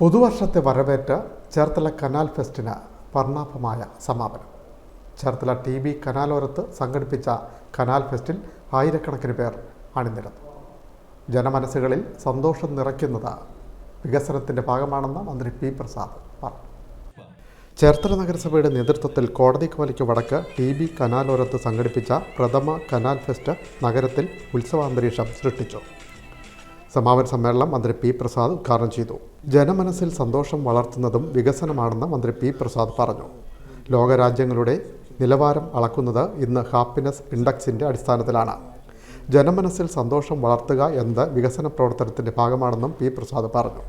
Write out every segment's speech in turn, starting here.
പുതുവർഷത്തെ വരവേറ്റ Cherthala canal ഫെസ്റ്റിന് വർണാഭമായ സമാപനം. Cherthala T B കനാലോരത്ത് സംഘടിപ്പിച്ച canal ഫെസ്റ്റിൽ ആയിരക്കണക്കിന് പേർ അണിനിരന്നു. ജനമനസ്സുകളിൽ സന്തോഷം നിറയ്ക്കുന്നത് വികസനത്തിന്റെ ഭാഗമാണെന്ന് മന്ത്രി പി പ്രസാദ് പറഞ്ഞു. ചേർത്തല നഗരസഭയുടെ നേതൃത്വത്തിൽ കോടതി കോലയ്ക്ക് വടക്ക് ടി ബി കനാലോരത്ത് സംഘടിപ്പിച്ച പ്രഥമ കനാൽ ഫെസ്റ്റ് നഗരത്തിൽ ഉത്സവാന്തരീക്ഷം സൃഷ്ടിച്ചു. സമാപന സമ്മേളനം മന്ത്രി പി പ്രസാദ് ഉദ്ഘാടനം ചെയ്തു. ജനമനസ്സിൽ സന്തോഷം വളർത്തുന്നതും വികസനമാണെന്ന് മന്ത്രി പി പ്രസാദ് പറഞ്ഞു. ലോകരാജ്യങ്ങളുടെ നിലവാരം അളക്കുന്നത് ഇന്ന് ഹാപ്പിനെസ് ഇൻഡെക്സിന്റെ അടിസ്ഥാനത്തിലാണ്. ജനമനസ്സിൽ സന്തോഷം വളർത്തുക എന്നത് വികസന പ്രവർത്തനത്തിന്റെ ഭാഗമാണെന്നും പി പ്രസാദ് പറഞ്ഞു.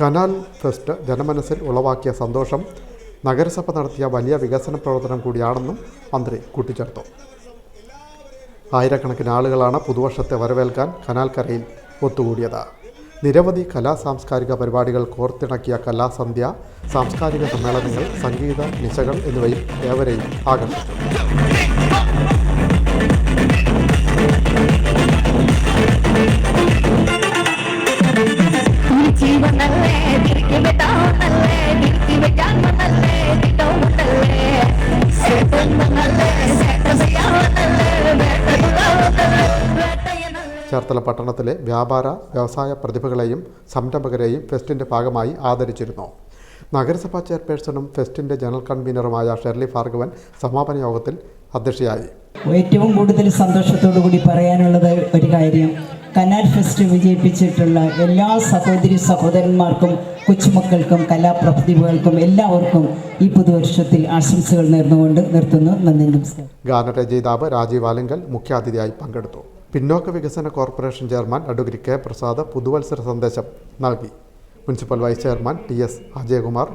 കനാൽ ഫെസ്റ്റ് ജനമനസ്സിൽ ഉളവാക്കിയ സന്തോഷം നഗരസഭ നടത്തിയ വലിയ വികസന പ്രവർത്തനം കൂടിയാണെന്നും മന്ത്രി കൂട്ടിച്ചേർത്തു. ആയിരക്കണക്കിന് ആളുകളാണ് പുതുവർഷത്തെ വരവേൽക്കാൻ കനാൽക്കരയിൽ ഒത്തുകൂടിയത്. നിരവധി കലാ സാംസ്കാരിക പരിപാടികൾ കോർത്തിണക്കിയ കലാസന്ധ്യ സാംസ്കാരിക സമ്മേളനങ്ങൾ സംഗീത നിശകൾ എന്നിവയും ഏവരെയും ആകർഷിച്ചു. ചേർത്തല പട്ടണത്തിലെ വ്യാപാര വ്യവസായ പ്രതിഭകളെയും സംരംഭകരെയും ഫെസ്റ്റിന്റെ ഭാഗമായി ആദരിച്ചിരുന്നു. നഗരസഭാ ചെയർപേഴ്സണും ഫെസ്റ്റിന്റെ ജനറൽ കൺവീനറുമായ ഷെർലി ഭാർഗവൻ സമാപന യോഗത്തിൽ അധ്യക്ഷയായി. ഏറ്റവും കൂടുതൽ സന്തോഷത്തോടു കൂടി പറയാനുള്ളത് ഒരു കാര്യം. കനാൽ ഫെസ്റ്റ് വിജയിപ്പിച്ചിട്ടുള്ള എല്ലാ സഹോദരി സഹോദരന്മാർക്കും കൊച്ചുമക്കൾക്കും കലാപ്രതിഭകൾക്കും എല്ലാവർക്കും ഈ പുതുവർഷത്തിൽ ആശംസകൾ നേർന്നുകൊണ്ട് നിർത്തുന്നു. നന്ദി നമസ്കാരം. ഗാനരചയിതാവ് രാജീവ് ആലങ്കൽ മുഖ്യാതിഥിയായി പങ്കെടുത്തു. പിന്നോക്ക വികസന corporation chairman advocate K Prasad പുതുവത്സര സന്ദേശം നൽകി. Municipal vice chairman T S Ajayakumar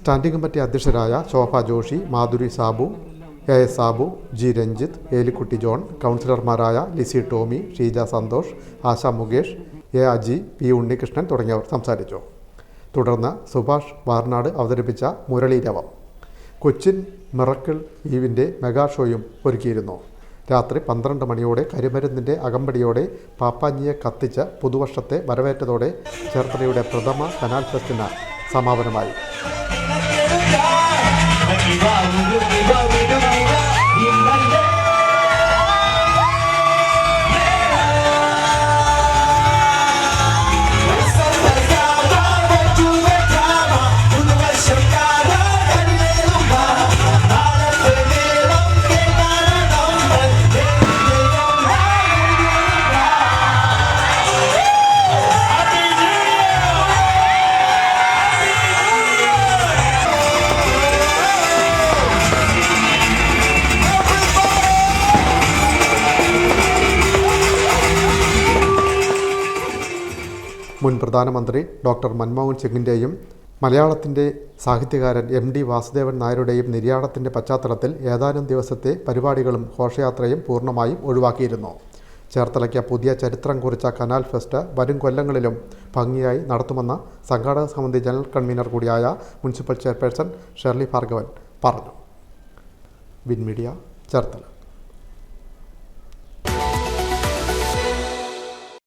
standing committee അധ്യക്ഷരായ Shobha Joshy Madhuri Sabu A S Sabu G Ranjith Elikutty John കൗൺസിലർമാരായ ലിസി ടോമി ഷീജ സന്തോഷ് ആശ മുകേഷ് എ അജി പി ഉണ്ണികൃഷ്ണൻ തുടങ്ങിയവർ സംസാരിച്ചു. തുടർന്ന് സുഭാഷ് വാർനാട് അവതരിപ്പിച്ച മുരളീരവം കൊച്ചിൻ മിറക്കിൾ ഈവിന്റെ മെഗാ ഷോയും ഒരുക്കിയിരുന്നു. രാത്രി പന്ത്രണ്ട് മണിയോടെ കരിമരുന്നിന്റെ അകമ്പടിയോടെ പാപ്പാഞ്ഞിയെ കത്തിച്ച പുതുവർഷത്തെ വരവേറ്റതോടെ ചേർത്തലയുടെ പ്രഥമ കനാൽ ഫെസ്റ്റിന് സമാപനമായി. മുൻ പ്രധാനമന്ത്രി ഡോക്ടർ മൻമോഹൻ സിംഗിന്റെയും മലയാളത്തിന്റെ സാഹിത്യകാരൻ എം ഡി വാസുദേവൻ നായരുടെയും നിര്യാണത്തിന്റെ പശ്ചാത്തലത്തിൽ ഏതാനും ദിവസത്തെ പരിപാടികളും ഘോഷയാത്രയും പൂർണമായും ഒഴിവാക്കിയിരുന്നു. ചേർത്തലയ്ക്ക് പുതിയ ചരിത്രം കുറിച്ച കനാൽ ഫെസ്റ്റ് വരും കൊല്ലങ്ങളിലും ഭംഗിയായി നടത്തുമെന്ന് സംഘാടക സമിതി ജനറൽ കൺവീനർ കൂടിയായ മുനിസിപ്പൽ ചെയർപേഴ്സൺ ഷെർലി ഭാർഗവൻ പറഞ്ഞു. Win media Cherthala.